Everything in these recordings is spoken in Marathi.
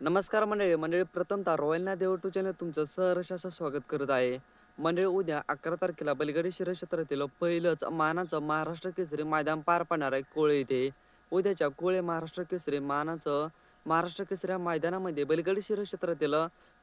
नमस्कार मंडळी मंडळी प्रथमतः रॉयल ना देव टू चॅनल तुमचं सहर्ष असं स्वागत करत आहे. मंडळी उद्या अकरा तारखेला बलगडी शिरक्षेत्रातील पहिलंच मानाचं महाराष्ट्र केसरी मैदान पार पाडणार आहे कोळे इथे उद्याच्या कोळे महाराष्ट्र केसरी मानाचं महाराष्ट्र केसरी या मैदानामध्ये बलगडी शिरक्षेत्रातील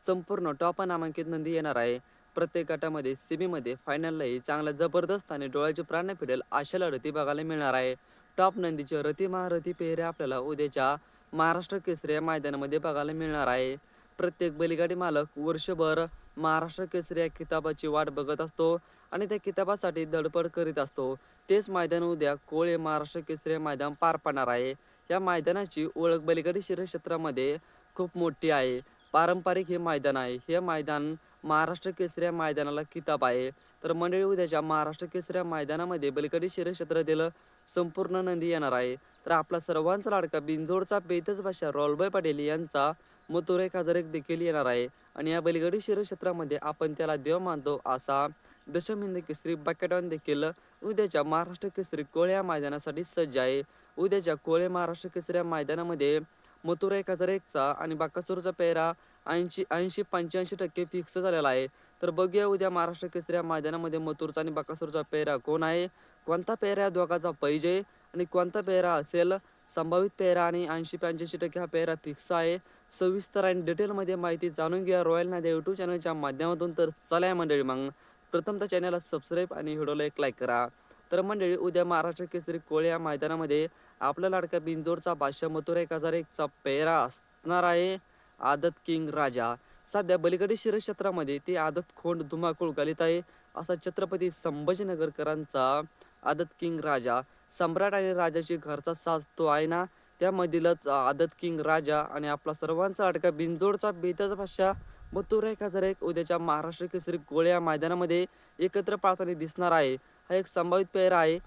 संपूर्ण टॉप नामांकित नंदी येणार आहे. प्रत्येक गटामध्ये सेमीमध्ये फायनललाही चांगला जबरदस्त आणि डोळ्याचे प्राण फिडेल अशा लढती बघायला मिळणार आहे. टॉप नंदीचे रती महारथी पेहरे आपल्याला उद्याच्या महाराष्ट्र केसरी या मैदानामध्ये बघायला मिळणार आहे. प्रत्येक बैलगाडी मालक वर्षभर महाराष्ट्र केसरी या किताबाची वाट बघत असतो आणि त्या किताबासाठी धडपड करीत असतो. तेच मैदान उद्या कोळे महाराष्ट्र केसरी मैदान पार पाडणार आहे. या मैदानाची ओळख बैलगाडी शरीर क्षेत्रामध्ये खूप मोठी आहे. पारंपरिक हे मैदान आहे. हे मैदान महाराष्ट्र केसरी या मैदानाला किताब आहे. तर मंडळी उद्याच्या महाराष्ट्र केसऱ्या मैदानामध्ये बैलगाडी शरीर संपूर्ण नंदी येणार आहे. तर आपला सर्वांचा लाडका बिंजोडचा बेतच भाषा रॉलबाय पाटील यांचा मथुर एक हजार एक देखील येणार आहे. आणि या बलगडी शिरक्षेत्रामध्ये आपण त्याला देव मानतो असा दशम हिंद केसरी बॅकेटॉन देखील उद्याच्या महाराष्ट्र केसरी कोळे या मैदानासाठी सज्ज आहे. उद्याच्या कोळे महाराष्ट्र केसऱ्या मैदानामध्ये मथुरा एक हजार एकचा आणि बाकासूरचा पेहरा ऐंशी ऐंशी पंच्याऐंशी टक्के फिक्स झालेला आहे. तर बघूया उद्या महाराष्ट्र केसरी या मैदानामध्ये मथुरचा आणि बाकासूरचा पेहरा कोण आहे? कोणता पेहरा या दोघाचा पाहिजे? आणि कोणता पेहरा असेल? संभावित पेहरा आणि ऐंशी पंच्याऐंशी टक्के हा पेहरा फिक्स आहे. सविस्तर आणि डिटेलमध्ये माहिती जाणून घ्या रॉयल नाद्या यूट्यूब चॅनलच्या माध्यमातून. तर चला या मंडळी मग. प्रथमतः चॅनलला सबस्क्राईब आणि व्हिडिओला एक लाईक करा. तर मंडळी उद्या महाराष्ट्र केसरी कोळ या मैदानामध्ये आपला लाडका बिंजोरचा बादशाह मथुरा एक हजार एकचा पेहरा असणार आहे. आदत किंग राजा. सध्या बलिकडे शिर क्षेत्रामध्ये ते आदत खोंड धुमाकूळ घालीत आहे. असा छत्रपती संभाजीनगरकरांचा आदत किंग राजा सम्राट आणि राजाची घरचा साज तो आहे ना त्यामधीलच आदत किंग राजा आणि आपला सर्वांचा अडका बिंजोडचा बेताचा भाषा मथुरा एक हजार एक उद्याच्या महाराष्ट्र केसरी गोळ्या मैदानामध्ये एकत्र पाहताना दिसणार आहे. हा एक संभावित पेहरा आहे.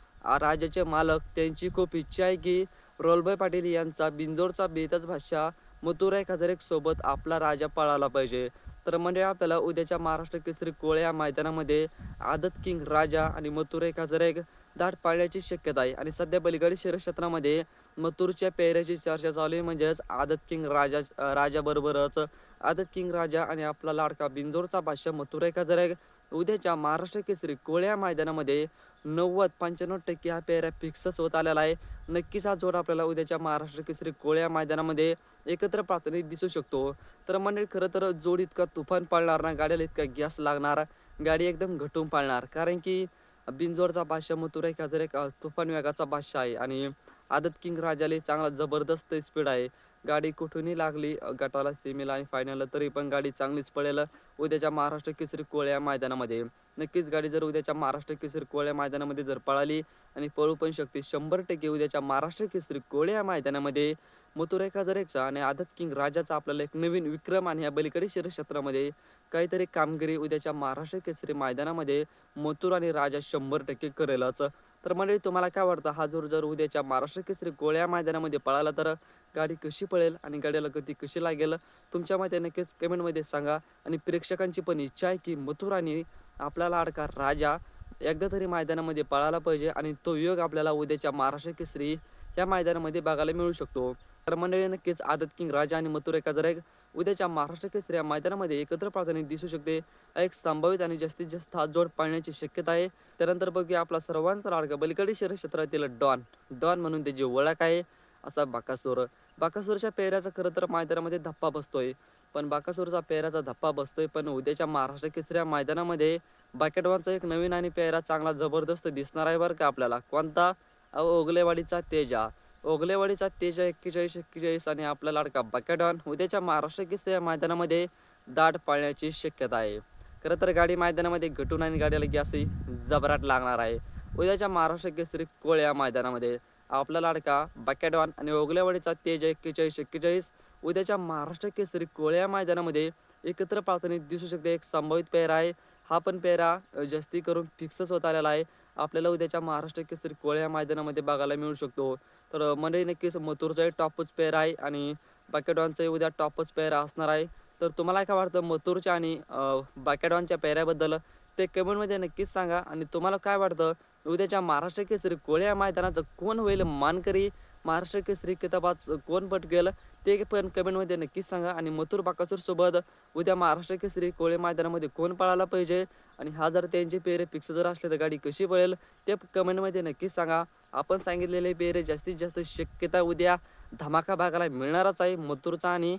राजाचे मालक त्यांची खूप इच्छा आहे की रोलभाई पाटील यांचा बिंजोरचा बेतच भाषा मथुरा एक हजार एक सोबत आपला राजा पळाला पाहिजे. तर म्हणजे आपल्याला उद्याच्या महाराष्ट्र केसरी कोळे या मैदानामध्ये आदत किंग राजा आणि मथुरा एक हजार एक दाट पाळण्याची शक्यता आहे. आणि सध्या बलिगाडी शहर क्षेत्रामध्ये मथुरच्या पेहऱ्याची चर्चा चालू आहे. म्हणजेच आदत किंग राजा राजाबरोबरच आदत किंग राजा आणि आपला लाडका बिंजोरचा भाष्य मथुरा एक हजार एक उद्याच्या महाराष्ट्र केसरी कोळ्या मैदानामध्ये नव्वद पंच्याण्णव टक्के हा पेहऱ्या फिक्सच होत आलेला आहे. नक्कीच हा जोड आपल्याला उद्याच्या महाराष्ट्र केसरी कोळ्या मैदानामध्ये एकत्र पाहताना दिसू शकतो. तर मंडळी खरं तर जोड इतका तुफान पाळणार ना गाड्याला इतका गॅस लागणार गाडी एकदम घटून पाळणार. कारण की बिंजोरचा बादशाह मथुरा एक हजार एक तुफान वेगाचा बादशाह आहे. आणि आदत किंग राजाले चांगला जबरदस्त स्पीड आहे. गाडी कुठूनही लागली गटाला सेमीला आणि फायनलला तरी पण गाडी चांगलीच पडेल उद्याच्या महाराष्ट्र केसरी कोळ्या मैदानामध्ये. नक्कीच गाडी जर उद्याच्या महाराष्ट्र केसरी कोळ्या मैदानामध्ये जर पळाली आणि पळू पण शकते शंभर टक्के उद्याच्या महाराष्ट्र केसरी कोळ्या मैदानामध्ये. मथुरा एक हजार एकचा आणि आदत किंग राजाचा आपल्याला एक नवीन विक्रम आणि या बलीकडे शरीर क्षेत्रामध्ये काहीतरी कामगिरी उद्याच्या महाराष्ट्र केसरी मैदानामध्ये मथुर आणि राजा शंभर टक्के करेलच. तर मंडळी तुम्हाला काय वाटतं? हा जोर जर उद्याच्या महाराष्ट्र केसरी कोळ्या मैदानामध्ये पळाला तर गाडी कशी पळेल आणि गाड्याला गती कशी लागेल तुमच्या मते नक्कीच कमेंटमध्ये सांगा. आणि प्रेक्षकांची पण इच्छा आहे की मथुर आणि आपला लाडका राजा एकदा तरी मैदानामध्ये पळायला पाहिजे आणि तो योग आपल्याला उद्याच्या महाराष्ट्र केसरी या मैदानामध्ये बघायला मिळू शकतो. तर मंडळी नक्कीच आदत किंग राजा आणि मथुर एक जर एक उद्याच्या महाराष्ट्र केसरी या मैदानामध्ये एकत्र पाहताना दिसू शकते. एक संभावित आणि जास्तीत जास्त हात जोड पाळण्याची शक्यता आहे. त्यानंतर बघूया आपला सर्वांचा लाडका बलिकडे शहर क्षेत्रातील डॉन. डॉन म्हणून त्याची ओळख आहे. असा बाकासोर. बाकासूरच्या पेहऱ्याचा खरं तर मैदानामध्ये धप्पा बसतोय. पण बाकासूरचा पेहऱ्याचा धप्पा बसतोय पण उद्याच्या महाराष्ट्र केसऱ्या मैदानामध्ये बाकेटवानचा एक नवीन आणि पेहरा चांगला जबरदस्त दिसणार आहे बरं का आपल्याला. कोणता? ओगलेवाडीचा तेजा. ओगलेवाडीचा तेजा एक्केचाळीस एक्केचाळीस आणि आपला लाडका बकेडॉन उद्याच्या महाराष्ट्र केसऱ्या मैदानामध्ये दाट पाळण्याची शक्यता आहे. खरं तर गाडी मैदानामध्ये घटून आणि गाडीला गॅसही जबराट लागणार आहे. उद्याच्या महाराष्ट्र केसरी कोळ्या मैदानामध्ये. आपला लाडका बकॅडॉन आणि ओगलेवाडीचा तेज एक्केचाळीस एक्केचाळीस उद्याच्या महाराष्ट्र केसरी कोळ्या मैदानामध्ये एकत्र पाहताना दिसू शकते एक संभावित पेहरा आहे. हा पण पेहरा जास्ती करून फिक्सच होत आलेला आहे. आपल्याला उद्याच्या महाराष्ट्र केसरी कोळ्या मैदानामध्ये बघायला मिळू शकतो. तर मध्ये मंडळी नक्कीच मथुरचाही टॉपच पेहरा आहे आणि बकॅडॉनचाही उद्या टॉपच पेहरा असणार आहे. तर तुम्हाला काय वाटतं मथुरच्या आणि बाकॅडॉनच्या पेहऱ्याबद्दल? ते कमेंटमध्ये नक्कीच सांगा आणि तुम्हाला काय वाटतं? उद्याच्या महाराष्ट्र केसरी कोळ्या मैदानाचं कोण होईल मानकरी? महाराष्ट्र केसरी किताबात कोण पटकेल? ते पण कमेंटमध्ये नक्कीच सांगा. आणि मथुर बाकासूरसोबत उद्या महाराष्ट्र केसरी कोळे मैदानामध्ये कोण पळायला पाहिजे? आणि हा जर त्यांचे पेरे फिक्स जर असले तर गाडी कशी पळेल? ते कमेंटमध्ये नक्कीच सांगा. आपण सांगितलेले पेरे जास्तीत जास्त शक्यता उद्या धमाका भागाला मिळणारच आहे मथुरचा आणि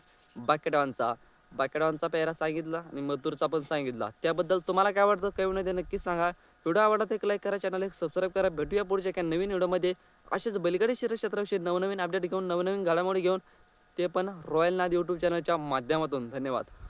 बाकेडवांचा बाकेडवांचा पेहरा सांगितला आणि मथुरचा पण सांगितला. त्याबद्दल तुम्हाला काय वाटतं? कमेंटमध्ये नक्कीच सांगा. व्हिडिओ आवडला एक लाईक करा चॅनल एक सबस्क्राईब करा. भेटूया पुढच्या एका नवीन व्हिडिओमध्ये. असेच बलिगडी क्षेत्राविषयी नवनवीन अपडेट घेऊन नवनवीन घडामोडी घेऊन ते पण रॉयल नाद यूट्यूब चॅनलच्या माध्यमातून. धन्यवाद.